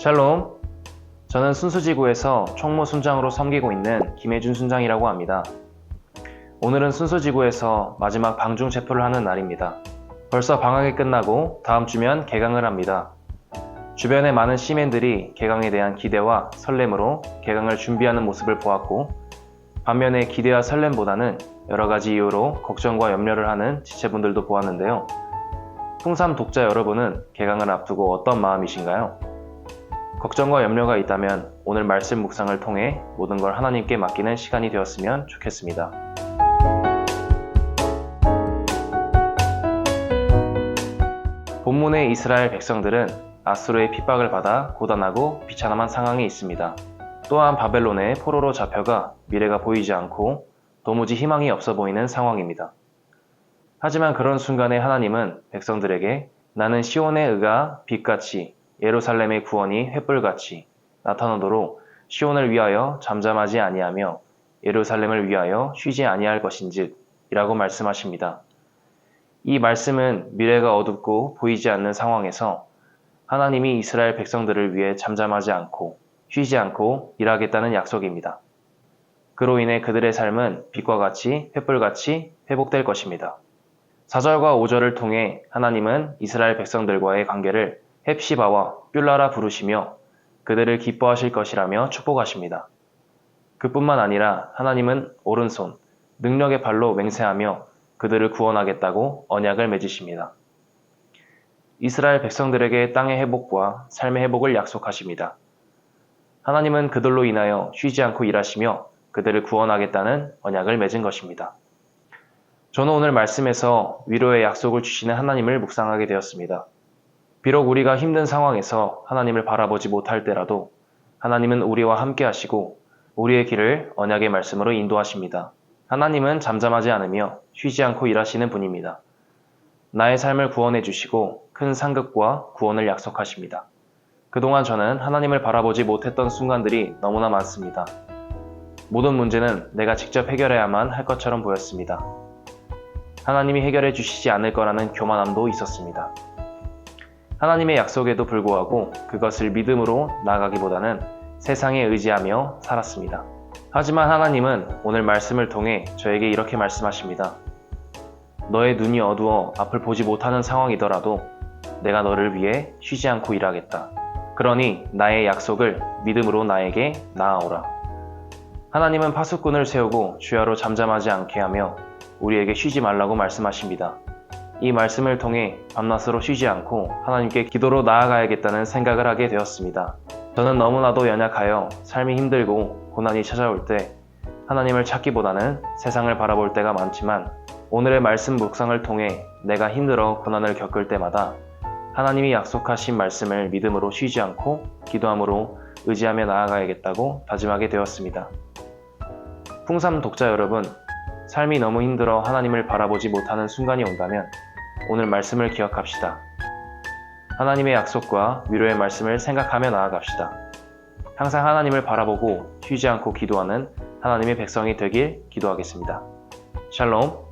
샬롬. 저는 순수지구에서 총무 순장으로 섬기고 있는 김혜준 순장이라고 합니다. 오늘은 순수지구에서 마지막 방중 체포를 하는 날입니다. 벌써 방학이 끝나고 다음 주면 개강을 합니다. 주변의 많은 시민들이 개강에 대한 기대와 설렘으로 개강을 준비하는 모습을 보았고, 반면에 기대와 설렘보다는 여러 가지 이유로 걱정과 염려를 하는 지체분들도 보았는데요. 풍삼 독자 여러분은 개강을 앞두고 어떤 마음이신가요? 걱정과 염려가 있다면 오늘 말씀 묵상을 통해 모든 걸 하나님께 맡기는 시간이 되었으면 좋겠습니다. 본문의 이스라엘 백성들은 아수르의 핍박을 받아 고단하고 비참한 상황에 있습니다. 또한 바벨론의 포로로 잡혀가 미래가 보이지 않고 도무지 희망이 없어 보이는 상황입니다. 하지만 그런 순간에 하나님은 백성들에게 나는 시온의 의가 빛같이 예루살렘의 구원이 횃불같이 나타나도록 시온을 위하여 잠잠하지 아니하며 예루살렘을 위하여 쉬지 아니할 것인즉 이라고 말씀하십니다. 이 말씀은 미래가 어둡고 보이지 않는 상황에서 하나님이 이스라엘 백성들을 위해 잠잠하지 않고 쉬지 않고 일하겠다는 약속입니다. 그로 인해 그들의 삶은 빛과 같이 횃불같이 회복될 것입니다. 4절과 5절을 통해 하나님은 이스라엘 백성들과의 관계를 헵시바와 뷸라라 부르시며 그들을 기뻐하실 것이라며 축복하십니다. 그뿐만 아니라 하나님은 오른손, 능력의 발로 맹세하며 그들을 구원하겠다고 언약을 맺으십니다. 이스라엘 백성들에게 땅의 회복과 삶의 회복을 약속하십니다. 하나님은 그들로 인하여 쉬지 않고 일하시며 그들을 구원하겠다는 언약을 맺은 것입니다. 저는 오늘 말씀에서 위로의 약속을 주시는 하나님을 묵상하게 되었습니다. 비록 우리가 힘든 상황에서 하나님을 바라보지 못할 때라도 하나님은 우리와 함께 하시고 우리의 길을 언약의 말씀으로 인도하십니다. 하나님은 잠잠하지 않으며 쉬지 않고 일하시는 분입니다. 나의 삶을 구원해 주시고 큰 상급과 구원을 약속하십니다. 그동안 저는 하나님을 바라보지 못했던 순간들이 너무나 많습니다. 모든 문제는 내가 직접 해결해야만 할 것처럼 보였습니다. 하나님이 해결해 주시지 않을 거라는 교만함도 있었습니다. 하나님의 약속에도 불구하고 그것을 믿음으로 나아가기보다는 세상에 의지하며 살았습니다. 하지만 하나님은 오늘 말씀을 통해 저에게 이렇게 말씀하십니다. 너의 눈이 어두워 앞을 보지 못하는 상황이더라도 내가 너를 위해 쉬지 않고 일하겠다. 그러니 나의 약속을 믿음으로 나에게 나아오라. 하나님은 파수꾼을 세우고 주야로 잠잠하지 않게 하며 우리에게 쉬지 말라고 말씀하십니다. 이 말씀을 통해 밤낮으로 쉬지 않고 하나님께 기도로 나아가야겠다는 생각을 하게 되었습니다. 저는 너무나도 연약하여 삶이 힘들고 고난이 찾아올 때 하나님을 찾기보다는 세상을 바라볼 때가 많지만 오늘의 말씀 묵상을 통해 내가 힘들어 고난을 겪을 때마다 하나님이 약속하신 말씀을 믿음으로 쉬지 않고 기도함으로 의지하며 나아가야겠다고 다짐하게 되었습니다. 풍삼 독자 여러분, 삶이 너무 힘들어 하나님을 바라보지 못하는 순간이 온다면 오늘 말씀을 기억합시다. 하나님의 약속과 위로의 말씀을 생각하며 나아갑시다. 항상 하나님을 바라보고 쉬지 않고 기도하는 하나님의 백성이 되길 기도하겠습니다. 샬롬.